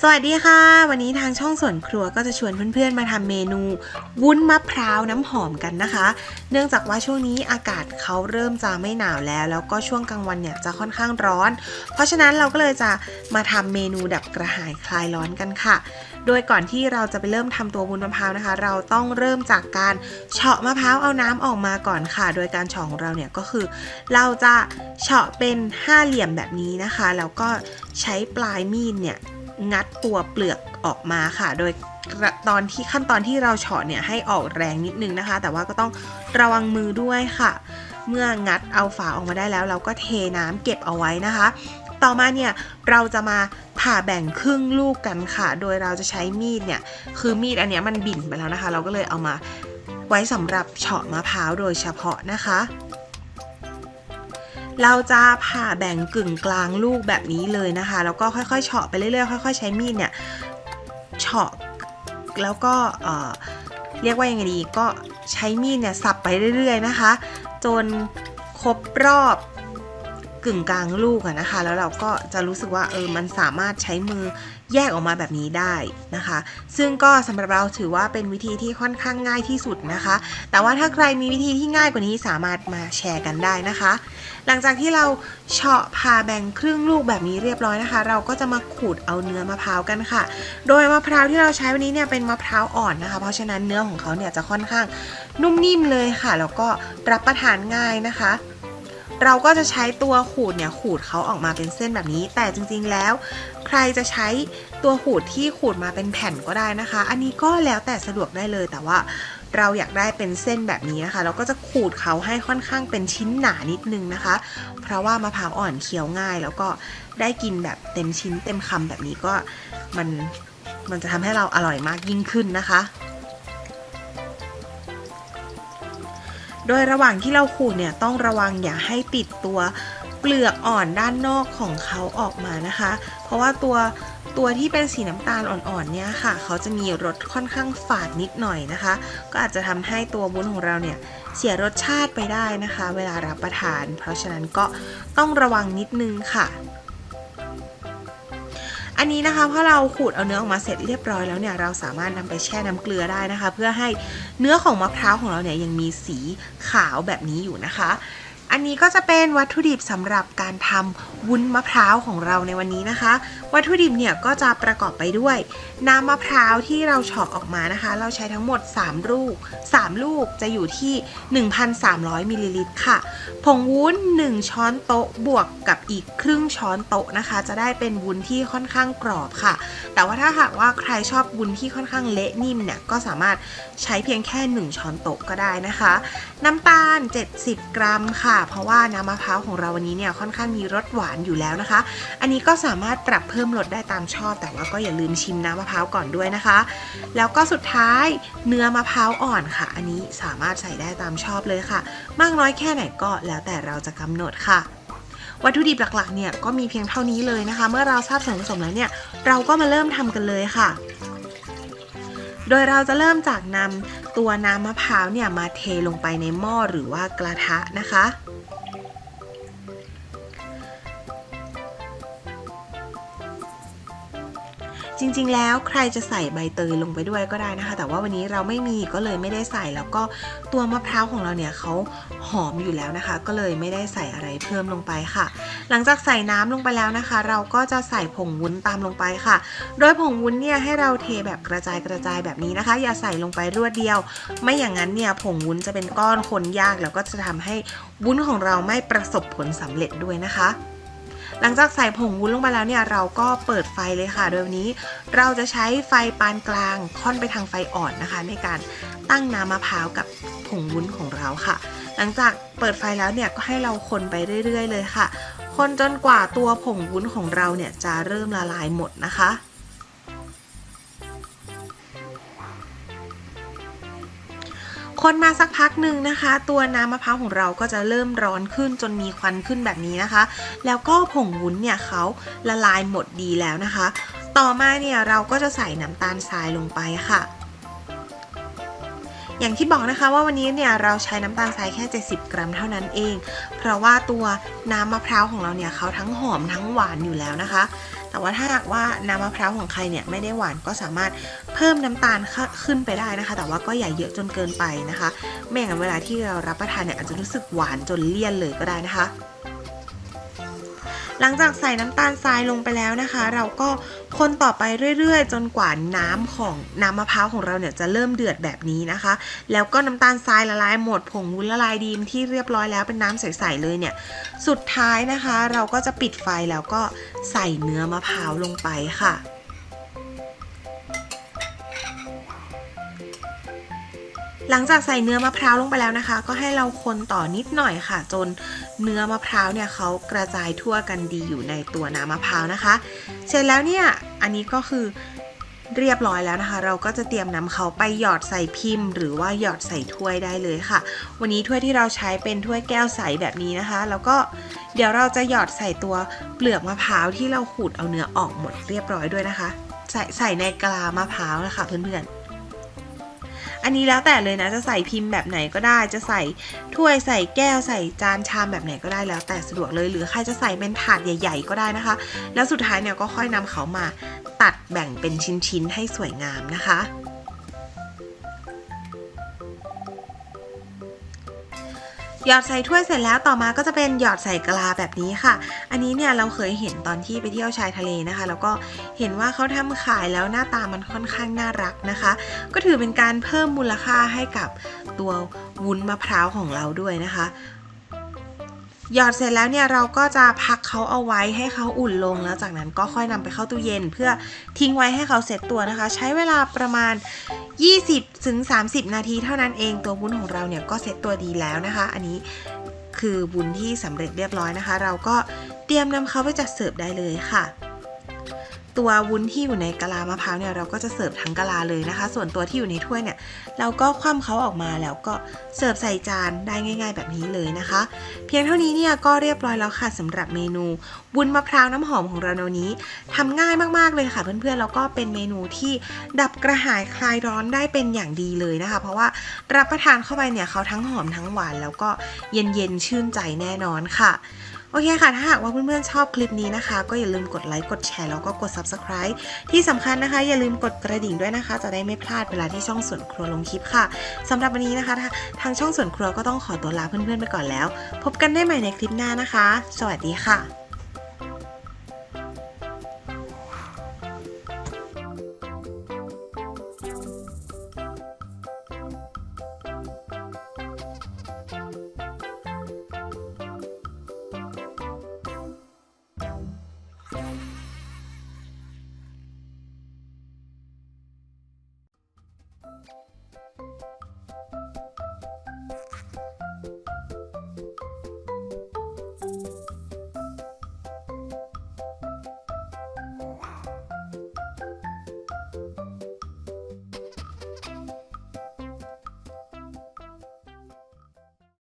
สวัสดีค่ะ วันนี้ทางช่องสวนครัวก็จะชวนเพื่อนๆมาทำเมนู วุ้นมะพร้าวน้ำหอมกันนะคะ เนื่องจากว่าช่วงนี้อากาศเขาเริ่มจะไม่หนาวแล้ว แล้วก็ช่วงกลางวันเนี่ยจะค่อนข้างร้อน เพราะฉะนั้นเราก็เลยจะมาทำเมนูดับกระหายคลายร้อนกันค่ะ โดยก่อนที่เราจะไปเริ่มทำตัววุ้นมะพร้าวนะคะ เราต้องเริ่มจากการเฉาะมะพร้าวเอาน้ำออกมาก่อนค่ะ โดยการเฉาะของเราเนี่ยก็คือ เราจะเฉาะเป็นห้าเหลี่ยมแบบนี้นะคะแล้วก็ใช้ปลายมีดเนี่ย งัดตัวเปลือกออกมาค่ะ โดยตอนที่ขั้นตอนที่เราเฉาะเนี่ยให้ออกแรงนิดนึงนะคะ แต่ว่าก็ต้องระวังมือด้วยค่ะ เมื่องัดเอาฝาออกมาได้แล้ว เราก็เทน้ำเก็บเอาไว้นะคะ ต่อมาเนี่ยเราจะมาผ่าแบ่งครึ่งลูกกันค่ะ โดยเราจะใช้มีดเนี่ยคือมีดอันนี้มันบิ่นไปแล้วนะคะ เราก็เลยเอามาไว้สำหรับเฉาะมะพร้าวโดยเฉพาะนะคะ เราจะผ่าแบ่งกึ่งกลางลูกแบบนี้เลยนะคะ แล้วก็ค่อยๆเฉาะไปเรื่อยๆ ค่อยๆ ใช้มีดเนี่ยเฉาะแล้วก็เรียกว่ายังไงดีก็ใช้มีดเนี่ยสับไปเรื่อยๆนะคะ จนครบรอบ กึ่งกลางลูกอะนะคะ แล้วเราก็จะรู้สึกว่าเออมันสามารถใช้มือแยกออกมาแบบนี้ได้นะคะ ซึ่งก็สำหรับเราถือว่าเป็นวิธีที่ค่อนข้างง่ายที่สุดนะคะ แต่ว่าถ้าใครมีวิธีที่ง่ายกว่านี้สามารถมาแชร์กันได้นะคะ หลังจากที่เราเฉาะผ่าแบ่งครึ่งลูกแบบนี้เรียบร้อยนะคะ เราก็จะมาขูดเอาเนื้อมะพร้าวกันค่ะ โดยมะพร้าวที่เราใช้วันนี้เนี่ยเป็นมะพร้าวอ่อนนะคะ เพราะฉะนั้นเนื้อของเขาเนี่ยจะค่อนข้างนุ่มนิ่มเลยค่ะ แล้วก็รับประทานง่ายนะคะ เราก็จะใช้ตัวขูดเนี่ยขูดเขาออกมาเป็นเส้นแบบนี้ แต่จริงๆแล้ว ใครจะใช้ตัวขูดที่ขูดมาเป็นแผ่นก็ได้นะคะ อันนี้ก็แล้วแต่สะดวกได้เลยแต่ว่าเราอยากได้เป็นเส้นแบบนี้นะคะ เราก็จะขูดเขาให้ค่อนข้างเป็นชิ้นหนานิดนึงนะคะ เพราะว่ามะพร้าวอ่อนเคี้ยวง่าย แล้วก็ได้กินแบบเต็มชิ้นเต็มคำแบบนี้ก็มันมันจะทำให้เราอร่อยมากยิ่งขึ้นนะคะ โดยระหว่างที่เราขูดเนี่ยต้องระวังอย่าให้ติดตัวเปลือกอ่อนด้านนอกของเขาออกมานะคะ เพราะว่าตัวตัวที่เป็นสีน้ำตาลอ่อนๆเนี่ยค่ะ เขาจะมีรสค่อนข้างฝาดนิดหน่อยนะคะ ก็อาจจะทำให้ตัววุ้นของเราเนี่ยเสียรสชาติไปได้นะคะ เวลารับประทาน เพราะฉะนั้นก็ต้องระวังนิดนึงค่ะ อันนี้นะคะพอเราขูดเอาเนื้อออกมาเสร็จเรียบร้อยแล้วเนี่ยเราสามารถนำไปแช่น้ำเกลือได้นะคะ เพื่อให้เนื้อของมะพร้าวของเราเนี่ยยังมีสีขาวแบบนี้อยู่นะคะ อันนี้ก็จะเป็นวัตถุดิบสำหรับการทำวุ้นมะพร้าวของเราในวันนี้นะคะ วัตถุดิบเนี่ยก็จะประกอบไปด้วย น้ำมะพร้าวที่เราเฉาะออกมานะคะ เราใช้ทั้งหมด 3 ลูก 3 ลูกจะอยู่ที่ 1,300มิลลิลิตรค่ะ ผงวุ้น 1 ช้อนโต๊ะบวกกับอีกครึ่งช้อนโต๊ะนะคะ จะได้เป็นวุ้นที่ค่อนข้างกรอบค่ะ แต่ว่าถ้าหากว่าใครชอบวุ้นที่ค่อนข้างเละนิ่มเนี่ยก็สามารถใช้เพียงแค่ 1 ช้อนโต๊ะก็ได้นะคะ น้ำตาล 70 กรัมค่ะเพราะว่าน้ำมะพร้าวของเราวันนี้เนี่ยค่อนข้างมีรสหวานอยู่แล้วนะคะ อันนี้ก็สามารถปรับเพิ่มรสได้ตามชอบ แต่ว่าก็อย่าลืมชิมน้ำมะพร้าวก่อนด้วยนะคะ แล้วก็สุดท้ายเนื้อมะพร้าวอ่อนค่ะ อันนี้สามารถใส่ได้ตามชอบเลยค่ะ มากน้อยแค่ไหนก็แล้วแต่เราจะกำหนดค่ะวัตถุดิบหลักๆเนี่ยก็มีเพียงเท่านี้เลยนะคะ เมื่อเราทราบส่วนผสมแล้วเนี่ยเราก็มาเริ่มทำกันเลยค่ะ โดยเราจะเริ่มจากนำตัวน้ำมะพร้าวเนี่ยมาเทลงไปในหม้อหรือว่ากระทะนะคะ จริง ๆ แล้วใครจะใส่ใบเตยลงไปด้วยก็ได้นะคะ แต่ว่าวันนี้เราไม่มีก็เลยไม่ได้ใส่แล้วก็ตัวมะพร้าวของเราเนี่ยเขาหอมอยู่แล้วนะคะ ก็เลยไม่ได้ใส่อะไรเพิ่มลงไปค่ะ หลังจากใส่น้ำลงไปแล้วนะคะ เราก็จะใส่ผงวุ้นตามลงไปค่ะ โดยผงวุ้นเนี่ยให้เราเทแบบกระจายกระจายแบบนี้นะคะ อย่าใส่ลงไปรวดเดียว ไม่อย่างนั้นเนี่ยผงวุ้นจะเป็นก้อนคนยากแล้วก็จะทำให้วุ้นของเราไม่ประสบผลสำเร็จด้วยนะคะ หลังจากใส่ผงวุ้นลงไปแล้วเนี่ยเราก็เปิดไฟเลยค่ะ โดยวันนี้เราจะใช้ไฟปานกลางค่อนไปทางไฟอ่อนนะคะ ในการตั้งน้ำมะพร้าวกับผงวุ้นของเราค่ะ หลังจากเปิดไฟแล้วเนี่ยก็ให้เราคนไปเรื่อย ๆ เลยค่ะ คนจนกว่าตัวผงวุ้นของเราเนี่ยจะเริ่มละลายหมดนะคะ คนมาสักพักหนึ่งนะคะ ตัวน้ำมะพร้าวของเราก็จะเริ่มร้อนขึ้นจนมีควันขึ้นแบบนี้นะคะ แล้วก็ผงวุ้นเนี่ยเขาละลายหมดดีแล้วนะคะ ต่อมาเนี่ยเราก็จะใส่น้ำตาลทรายลงไปค่ะ อย่างที่บอกนะคะว่าวันนี้เนี่ยเราใช้น้ำตาลทรายแค่ 70 กรัมเท่านั้นเอง เพราะว่าตัวน้ำมะพร้าวของเราเนี่ยเขาทั้งหอมทั้งหวานอยู่แล้วนะคะ แต่ว่าถ้าหากว่าน้ำมะพร้าวของใครเนี่ยไม่ได้หวานก็สามารถเพิ่มน้ำตาลขึ้นไปได้นะคะ แต่ว่าก็อย่าเยอะจนเกินไปนะคะ ไม่อย่างนั้นเวลาที่เรารับประทานเนี่ยอาจจะรู้สึกหวานจนเลี่ยนเลยก็ได้นะคะ หลังจากใส่น้ำตาลทรายลงไปแล้วนะคะ เราก็คนต่อไปเรื่อยๆ จนกว่าน้ำของน้ำมะพร้าวของเราเนี่ยจะเริ่มเดือดแบบนี้นะคะ แล้วก็น้ำตาลทรายละลายหมดผงวุ้นละลายดีมที่เรียบร้อยแล้วเป็นน้ำใสๆเลยเนี่ย สุดท้ายนะคะ เราก็จะปิดไฟแล้วก็ใส่เนื้อมะพร้าวลงไปค่ะหลังจากใส่เนื้อมะพร้าวลงไปแล้วนะคะ ก็ให้เราคนต่อนิดหน่อยค่ะ จน เนื้อมะพร้าวเนี่ยเขากระจายทั่วกันดีอยู่ในตัวน้ำมะพร้าวนะคะ เสร็จแล้วเนี่ยอันนี้ก็คือเรียบร้อยแล้วนะคะ เราก็จะเตรียมนำเขาไปหยอดใส่พิมพ์ หรือว่าหยอดใส่ถ้วยได้เลยค่ะ วันนี้ถ้วยที่เราใช้เป็นถ้วยแก้วใสแบบนี้นะคะ แล้วก็เดี๋ยวเราจะหยอดใส่ตัวเปลือกมะพร้าวที่เราขูดเอาเนื้อออกหมดเรียบร้อยด้วยนะคะ ใส่ใส่ในกะลามะพร้าวนะคะเพื่อนๆ อันนี้แล้วแต่เลยนะ จะใส่พิมพ์แบบไหนก็ได้ จะใส่ถ้วยใส่แก้วใส่จานชามแบบไหนก็ได้แล้วแต่สะดวกเลย หรือใครจะใส่เป็นถาดใหญ่ ๆ ก็ได้นะคะ แล้วสุดท้ายเนี่ยก็ค่อยนำเขามาตัดแบ่งเป็นชิ้นๆให้สวยงามนะคะ หยอดใส่ถ้วยเสร็จแล้วต่อมาก็จะเป็นหยอดใส่กะลาแบบนี้ค่ะ อันนี้เนี่ยเราเคยเห็นตอนที่ไปเที่ยวชายทะเลนะคะ แล้วก็เห็นว่าเขาทำขายแล้วหน้าตามันค่อนข้างน่ารักนะคะ ก็ถือเป็นการเพิ่มมูลค่าให้กับตัววุ้นมะพร้าวของเราด้วยนะคะ หยอดเสร็จแล้วเนี่ยเราก็จะพักเขาเอาไว้ให้เขาอุ่นลงแล้วจากนั้นก็ค่อยนำไปเข้าตู้เย็น เพื่อทิ้งไว้ให้เขาเสร็จตัวนะคะ ใช้เวลาประมาณ 20ถึง30 นาทีเท่านั้นเองตัววุ้นของเราเนี่ยก็เสร็จตัวดีแล้วนะคะ อันนี้คือวุ้นที่สำเร็จเรียบร้อยนะคะ เราก็เตรียมนำเขาไปจัดเสิร์ฟได้เลยค่ะ ตัววุ้นที่อยู่ในกะลามะพร้าวเนี่ยเราก็จะเสิร์ฟทั้งกะลาเลยนะคะ ส่วนตัวที่อยู่ในถ้วยเนี่ยเราก็คว่ำเขาออกมาแล้วก็เสิร์ฟใส่จานได้ง่าย ๆ แบบนี้เลยนะคะ เพียงเท่านี้เนี่ยก็เรียบร้อยแล้วค่ะสำหรับเมนูวุ้นมะพร้าวน้ำหอมของเราในวันนี้ทำง่ายมากๆเลยค่ะเพื่อนๆแล้วก็เป็นเมนูที่ดับกระหายคลายร้อนได้เป็นอย่างดีเลยนะคะ เพราะว่ารับประทานเข้าไปเนี่ยเขาทั้งหอมทั้งหวาน แล้วก็เย็นๆชื่นใจแน่นอนค่ะ โอเคค่ะ ถ้าหากว่าเพื่อนๆชอบคลิปนี้นะคะ ก็อย่าลืมกดไลค์ กดแชร์ แล้วก็กด Subscribe ที่สำคัญนะคะ อย่าลืมกดกระดิ่งด้วยนะคะ จะได้ไม่พลาดเวลาที่ช่องส่วนครัวลงคลิปค่ะสำหรับวันนี้นะคะ ทางช่องส่วนครัวก็ต้องขอตัวลาเพื่อนๆไปก่อนแล้ว พบกันได้ใหม่ในคลิปหน้านะคะ สวัสดีค่ะ